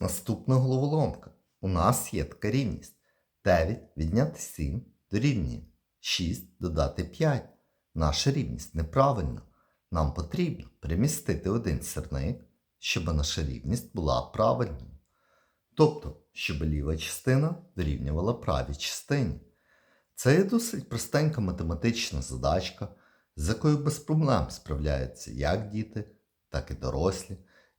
Наступна головоломка. У нас є така рівність. 9 відняти 7 дорівнює 6 додати 5. Наша рівність неправильна. Нам потрібно перемістити один сірник, щоб наша рівність була правильною. Тобто, щоб ліва частина дорівнювала правій частині. Це є досить простенька математична задачка, з якою без проблем справляються як діти, так і дорослі.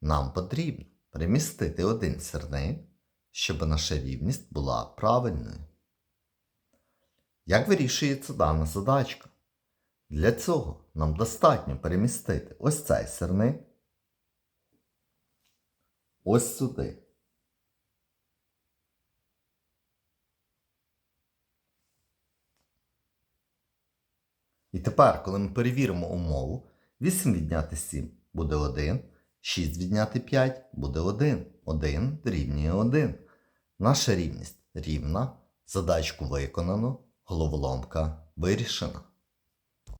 Нам потрібно перемістити один сірник, щоб наша рівність була правильною. Як вирішується дана задачка? Для цього нам достатньо перемістити ось цей сірник ось сюди. І тепер, коли ми перевіримо умову, 8 відняти 7 буде 1, 6 відняти 5 буде 1. 1 рівнює 1. Наша рівність рівна. Задачку виконано, головоломка вирішена.